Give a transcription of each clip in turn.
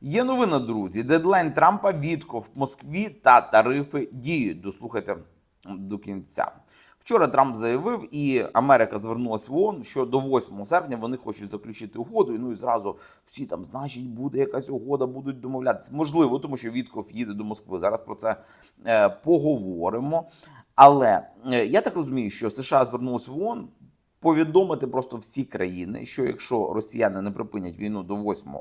Є новина, друзі. Дедлайн Трампа відков в Москві та тарифи діють. Дослухайте до кінця. Вчора Трамп заявив, і Америка звернулася в ООН, що до 8 серпня вони хочуть заключити угоду. І ну і зразу всі там, значить, буде якась угода, будуть домовлятися. Можливо, тому що Вітков їде до Москви. Зараз про це е, поговоримо. Але е, я так розумію, що США звернулися в ООН повідомити просто всі країни, що якщо росіяни не припинять війну до 8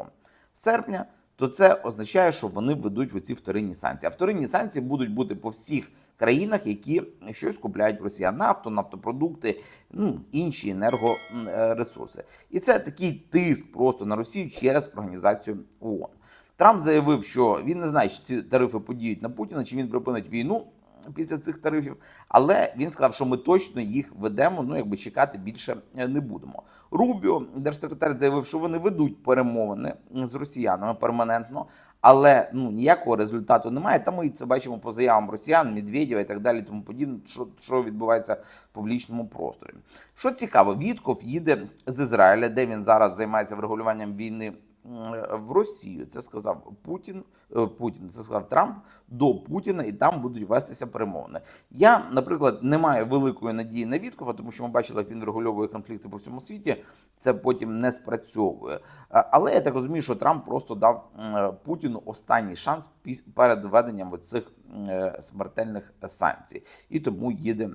серпня, то це означає, що вони ведуть в оці вторинні санкції. А вторинні санкції будуть бути по всіх країнах, які щось купляють в росіян нафту, нафтопродукти, ну інші енергоресурси. І це такий тиск просто на Росію через організацію ООН. Трамп заявив, що він не знає, чи ці тарифи подіють на Путіна, чи він припинить війну після цих тарифів. Але він сказав, що ми точно їх ведемо. Ну якби чекати більше е, не будемо. Рубіо, держсекретар, заявив, що вони ведуть перемовини з росіянами перманентно, але ну ніякого результату немає. Та ми це бачимо по заявам росіян, Медведєва і так далі. Тому подібне, що, що відбувається в публічному просторі. Що цікаво, Вітков їде з Ізраїля, де він зараз займається врегулюванням війни в Росію. Це сказав Путін. е, Путін це сказав Трамп до Путіна, і там будуть вестися перемовини. Я, наприклад, не маю великої надії на Віткова, тому що ми бачили, як він врегульовує конфлікти по всьому світі. Це потім не спрацьовує. Але я так розумію, що Трамп просто дав Путіну останній шанс перед введенням цих смертельних санкцій, і тому їде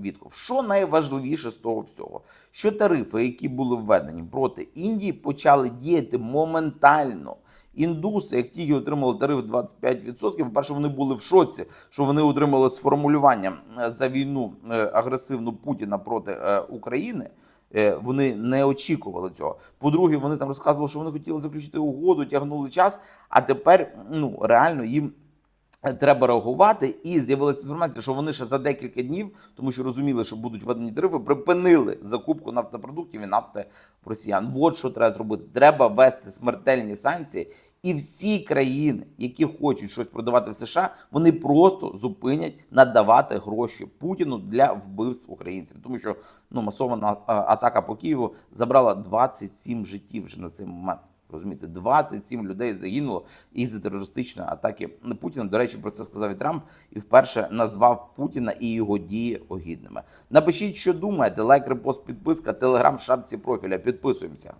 Вітков. Що найважливіше з того всього? Що тарифи, які були введені проти Індії, почали діяти моментально. Індуси, як тільки отримали тариф 25%, по-перше, вони були в шоці, що вони отримали сформулювання е, за війну е, агресивну Путіна проти е, України. Е, Вони не очікували цього. По-друге, вони там розказували, що вони хотіли заключити угоду, тягнули час, а тепер ну реально їм треба реагувати. І з'явилася інформація, що вони ще за декілька днів, тому що розуміли, що будуть введені тарифи, припинили закупку нафтопродуктів і нафти в росіян. От що треба зробити. Треба ввести смертельні санкції, і всі країни, які хочуть щось продавати в США, вони просто зупинять надавати гроші Путіну для вбивств українців, тому що ну масована атака по Києву забрала 27 життів вже на цей момент. Розумієте, 27 людей загинуло із терористичної атаки на Путіна. До речі, про це сказав і Трамп і вперше назвав Путіна і його дії огідними. Напишіть, що думаєте. Лайк, репост, підписка, телеграм шапці профіля. Підписуємося.